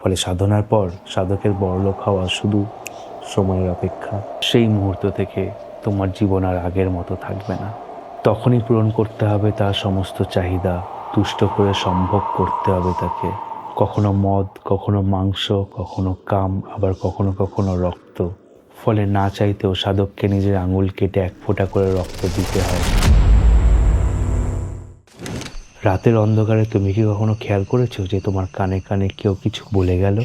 ফলে সাধনার পর সাধকের বড়লোক হওয়া শুধু সময়ের অপেক্ষা। সেই মুহূর্ত থেকে তোমার জীবন আর আগের মতো থাকবে না। তখনই পূরণ করতে হবে তার সমস্ত চাহিদা, তুষ্ট করে সম্ভব করতে হবে তাকে। কখনো মদ, কখনো মাংস, কখনো কাম, আবার কখনো কখনো রক্ত। ফলে না চাইতেও সাধককে নিজের আঙুল কেটে এক ফোঁটা করে রক্ত দিতে হয়। রাতের অন্ধকারে তুমি কি কখনো খেয়াল করেছ যে তোমার কানে কানে কেউ কিছু বলে গেল?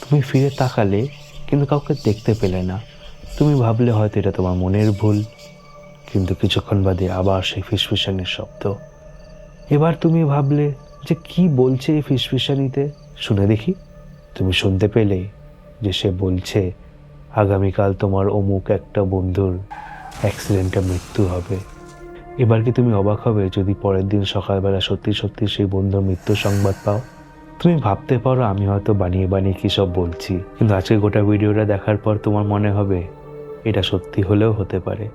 তুমি ফিরে তাকালে কিন্তু কাউকে দেখতে পেলে না। তুমি ভাবলে হয়তো এটা তোমার মনের ভুল, কিন্তু কিছুক্ষণ বাদে আবার সেই ফিসফিসানির শব্দ। এবার তুমি ভাবলে যে কি বলছে এই ফিসফিসানিতে? শুনে দেখি। তুমি শুনতে পেলে যে সে বলছে, আগামীকাল তোমার অমুক একটা বন্ধুর অ্যাক্সিডেন্টে মৃত্যু হবে। এবার কি তুমি অবাক হবে যদি পরের দিন সকালবেলা সত্যি সত্যি সেই বন্ধুর মৃত্যু সংবাদ পাও? তুমি ভাবতে পারো আমি হয়তো বানিয়ে বানিয়ে কী সব বলছি। কিন্তু আজকে গোটা ভিডিওটা দেখার পর তোমার মনে হবে এটা সত্যি হলেও হতে পারে।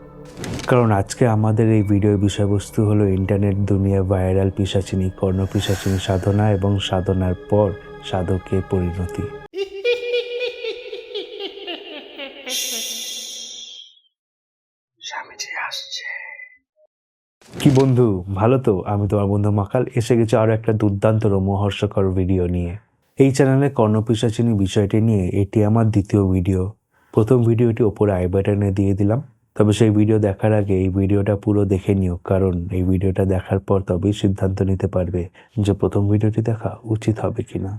কারণ আজকে আমাদের এই ভিডিওর বিষয়বস্তু হলো ইন্টারনেট দুনিয়া, ভাইরাল, পিসাচিনী কর্ণ পিসাচিনী সাধনা এবং সাধনার পর সাধকের পরিণতি। কি বন্ধু? ভালো তো? আমি তোমার বন্ধু মাকাল। এসে গেছি আরও একটা দুর্দান্ত রোমহর্ষকর ভিডিও নিয়ে। এই চ্যানেলে কর্ণপিসাচিনী বিষয়টি নিয়ে এটি আমার দ্বিতীয় ভিডিও প্রথম ভিডিওটি ওপরে আই বাটনে দিয়ে দিলাম। তবে সেই ভিডিও দেখার আগে এই ভিডিওটা পুরো দেখে নিও, কারণ এই ভিডিওটা দেখার পর তবেই সিদ্ধান্ত নিতে পারবে যে প্রথম ভিডিওটি দেখা উচিত হবে কিনা।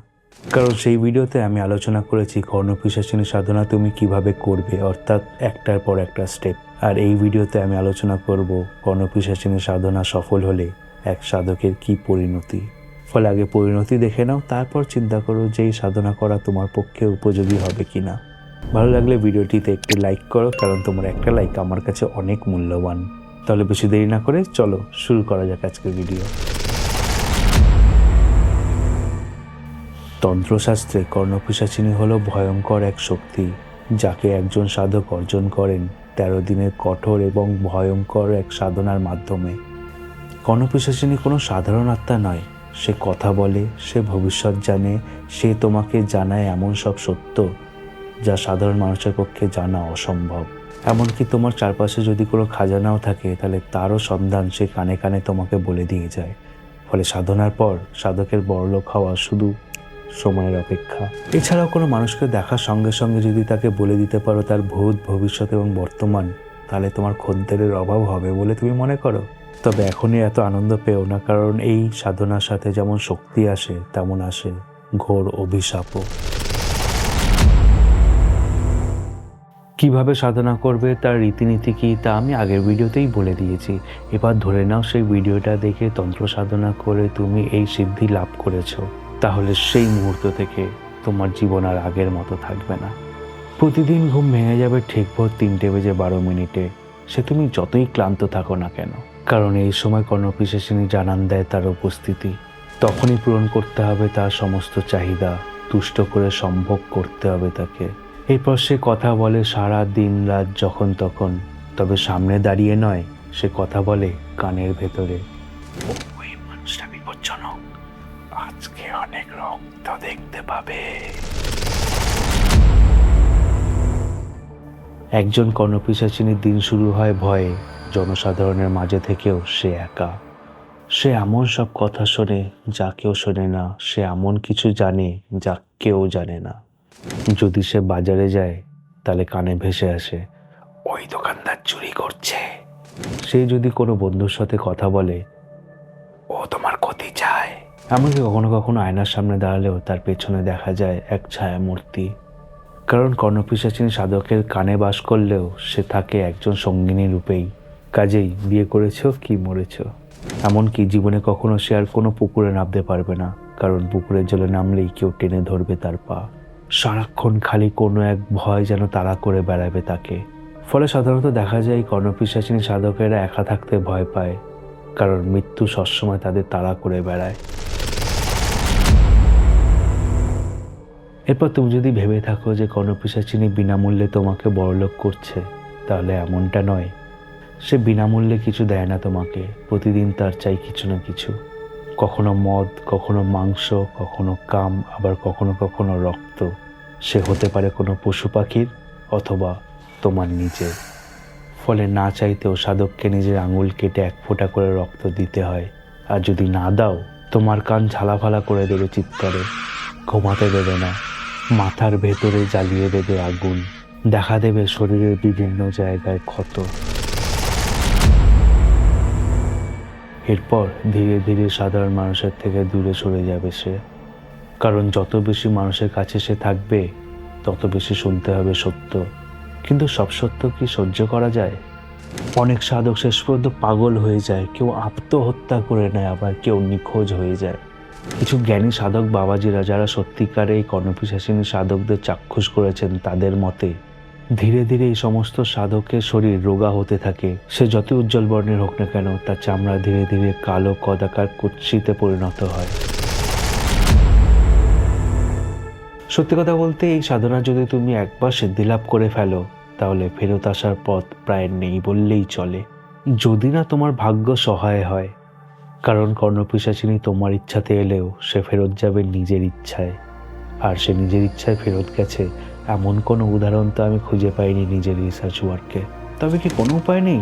কারণ সেই ভিডিওতে আমি আলোচনা করেছি কর্ণপিসাচিনী সাধনা তুমি কীভাবে করবে, অর্থাৎ একটার পর একটা স্টেপ আর এই ভিডিওতে আমি আলোচনা করব কর্ণপিসাচিনী সাধনা সফল হলে এক সাধকের কি পরিণতি। ফলে আগে পরিণতি দেখে নাও, তারপর চিন্তা করো যে এই সাধনা করা তোমার পক্ষে উপযোগী হবে কিনা। ভালো লাগলে ভিডিওটিতে একটি লাইক করো, কারণ তোমার একটা লাইক আমার কাছে অনেক মূল্যবান। তাহলে বেশি দেরি না করে চলো শুরু করা যাক আজকের ভিডিও তন্ত্রশাস্ত্রে কর্ণপিসাচিনী হলো ভয়ঙ্কর এক শক্তি, যাকে একজন সাধক অর্জন করেন তেরো দিনের কঠোর এবং ভয়ঙ্কর এক সাধনার মাধ্যমে। কর্ণপিসাচিনী কোনো সাধারণ আত্মা নয়, সে কথা বলে, সে ভবিষ্যৎ জানে, সে তোমাকে জানায় এমন সব সত্য, যা সাধারণ মানুষের পক্ষে জানা অসম্ভব। এমনকি তোমার চারপাশে যদি কোনো খাজানাও থাকে, তাহলে তারও সন্ধান সে কানে কানে তোমাকে বলে দিয়ে যায়। ফলে সাধনার পর সাধকের বড়লোক হওয়া শুধু সময়ের অপেক্ষা। এছাড়াও কোনো মানুষকে দেখার সঙ্গে সঙ্গে যদি তাকে বলে দিতে পারো তার ভূত, ভবিষ্যৎ এবং বর্তমান, তাহলে তোমার খদ্দেরের অভাব হবে বলে তুমি মনে করো? তবে এখনই এত আনন্দ পেও না, কারণ এই সাধনার সাথে যেমন শক্তি আসে, তেমন আসে ঘোর অভিশাপও। কীভাবে সাধনা করবে তার রীতিনীতি কী, তা আমি আগের ভিডিওতেই বলে দিয়েছি। এবার ধরে নাও সেই ভিডিওটা দেখে তন্ত্র সাধনা করে তুমি এই সিদ্ধি লাভ করেছ। তাহলে সেই মুহূর্ত থেকে তোমার জীবন আর আগের মতো থাকবে না। প্রতিদিন ঘুম ভেঙে যাবে ঠিক ভোর তিনটে বেজে বারো মিনিটে। সে তুমি যতই ক্লান্ত থাকো না কেন। কারণ এই সময় কর্ণপিসেসিনী জানান দেয় তার উপস্থিতি। তখনই পূরণ করতে হবে তার সমস্ত চাহিদা, তুষ্ট করে সম্ভব করতে হবে তাকে। এরপর সে কথা বলে সারা দিন রাত যখন তখন। তবে সামনে দাঁড়িয়ে নয়, সে কথা বলে কানের ভেতরে। রক্ত দেখতে পাবে একজন কর্ণপিসাচিনীর দিন শুরু হয় ভয়ে, জনসাধারণের মাঝে থেকেও সে একা। সে এমন সব কথা শোনে যা কেউ শোনে না, সে এমন কিছু জানে যা কেউ জানে না। যদি সে বাজারে যায়, তাহলে কানে ভেসে আসে, ওই দোকানদার চুরি করছে। সে যদি কোনো বন্ধুর সাথে কথা বলে এমনকি কখনো কখনো আয়নার সামনে দাঁড়ালেও তার পেছনে দেখা যায় এক ছায়া মূর্তি কারণ কর্ণপিসাচিনী সাধকের কানে বাস করলেও সে থাকে একজন সঙ্গিনী রূপেই। কাজেই বিয়ে করেছ কি মরেছ? এমনকি জীবনে কখনো সে আর কোনো পুকুরে নামতে পারবে না, কারণ পুকুরের জলে নামলেই কেউ টেনে ধরবে তার পা। সারাক্ষণ খালি কোনো এক ভয় যেন তাড়া করে বেড়াবে তাকে। ফলে সাধারণত দেখা যায় কর্ণপিসাচিনী সাধকেরা একা থাকতে ভয় পায়। কারণ মৃত্যু সবসময় তাদের তাড়া করে বেড়ায়। এরপর তুমি যদি ভেবে থাকো যে কর্ণপিসাচিনী বিনামূল্যে তোমাকে বড়লোক করছে, তাহলে এমনটা নয়। সে বিনামূল্যে কিছু দেয় না তোমাকে, প্রতিদিন তার চাই কিছু না কিছু। কখনো মদ, কখনো মাংস, কখনো কাম, আবার কখনো কখনো রক্ত। সে হতে পারে কোনো পশু পাখির অথবা তোমার নিজের। ফলে না চাইতেও সাধককে নিজের আঙুল কেটে এক ফোঁটা করে রক্ত দিতে হয়। আর যদি না দাও, তোমার কান ঝালাফালা করে দেবে চিৎকারে ঘুমাতে দেবে না। মাথার ভেতরে জ্বালিয়ে দেবে আগুন। দেখা দেবে শরীরের বিভিন্ন জায়গায় ক্ষত। এরপর ধীরে ধীরে সাধারণ মানুষের থেকে দূরে সরে যাবে সে। কারণ যত বেশি মানুষের কাছে সে থাকবে, তত বেশি শুনতে হবে সত্য। কিন্তু সব সত্য কি সহ্য করা যায়? অনেক সাধক শেষ পর্যন্ত পাগল হয়ে যায়, কেউ আত্মহত্যা করে নেয়, আবার কেউ নিখোঁজ হয়ে যায়। কিছু জ্ঞানী সাধক বাবাজিরা যারা সত্যিকারে এই কর্ণপিশাসিনী সাধকদের চাক্ষুষ করেছেন, তাদের মতে ধীরে ধীরে এই সমস্ত সাধকের শরীর রোগা হতে থাকে। সে যত উজ্জ্বল বর্ণের হোক না কেন, তার চামড়া ধীরে ধীরে কালো কদাকার কুৎসিতে পরিণত হয়। সত্যি কথা বলতে, এই সাধনা যদি তুমি একবার সিদ্ধিলাভ করে ফেলো তাহলে ফেরত আসার পথ প্রায় নেই বললেই চলে। যদি না তোমার ভাগ্য সহায় হয়, কারণ কর্ণপিশাচিনী তোমার ইচ্ছাতে এলেও সে ফেরত যাবে নিজের ইচ্ছায়। আর সে নিজের ইচ্ছায় ফেরত গেছে, এমন কোনো উদাহরণ তো আমি খুঁজে পাইনি নিজের রিসার্চ ওয়ার্কে তবে কি কোনো উপায় নেই?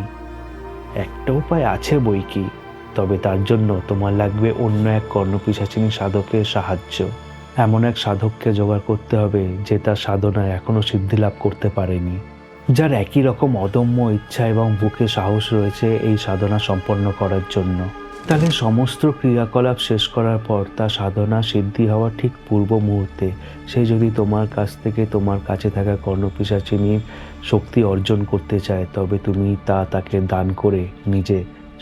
একটা উপায় আছে বই কি, তবে তার জন্য তোমার লাগবে অন্য এক কর্ণপিশাচিনী সাধকের সাহায্য। এমন এক সাধককে জোগাড় করতে হবে যে তার সাধনায় এখনও সিদ্ধি লাভ করতে পারেনি। যার একই রকম অদম্য ইচ্ছা এবং বুকে সাহস রয়েছে এই সাধনা সম্পন্ন করার জন্য। তাহলে সমস্ত ক্রিয়াকলাপ শেষ করার পর তা সাধনা সিদ্ধি হওয়ার ঠিক পূর্ব মুহূর্তে। সে যদি তোমার কাছ থেকে তোমার কাছে থাকা কর্ণপিশাচিনীর শক্তি অর্জন করতে চায়, তবে তুমি তা তাকে দান করে নিজে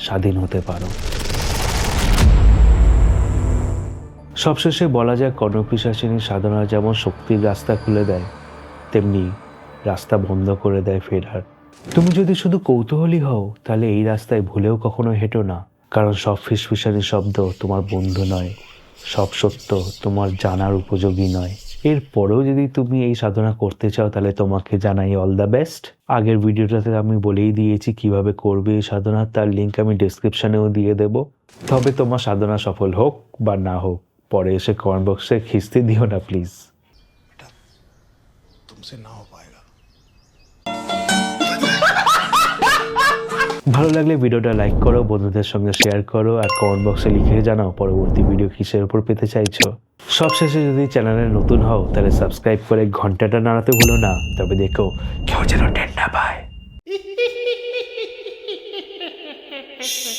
স্বাধীন হতে পারো। সবশেষে বলা যায় কর্ণপিশাচিনী সাধনা যেমন শক্তির রাস্তা খুলে দেয়, তেমনি রাস্তা বন্ধ করে দেয় ফেরার। তুমি যদি শুধু কৌতূহলী হও, তাহলে এই রাস্তায় ভুলেও কখনো হেঁটো না। কারণ সব ফিসফিসানি শব্দ তোমার বন্ধু নয়, সব সত্য তোমার জানার উপযোগী নয়। এরপরেও যদি তুমি এই সাধনা করতে চাও, তাহলে তোমাকে জানাই অল দ্য বেস্ট আগের ভিডিওটাতে আমি বলেই দিয়েছি কীভাবে করবে এই সাধনা, তার লিঙ্ক আমি ডিসক্রিপশানেও দিয়ে দেব। তবে তোমার সাধনা সফল হোক বা না হোক, পরে এসে কমেন্ট বক্সে খিস্তি দিও না প্লিজ না হোক ভালো লাগলে ভিডিওটা লাইক করো, বন্ধুদের সঙ্গে শেয়ার করো আর কমেন্ট বক্সে লিখে জানাও পরবর্তী ভিডিও কিসের উপর পেতে চাইছো। সবশেষে যদি চ্যানেলে নতুন হও, তাহলে সাবস্ক্রাইব করে ঘন্টাটা নাড়াতে ভুলো না। তবে দেখো, কেউ যেন টেন্ডা পায়।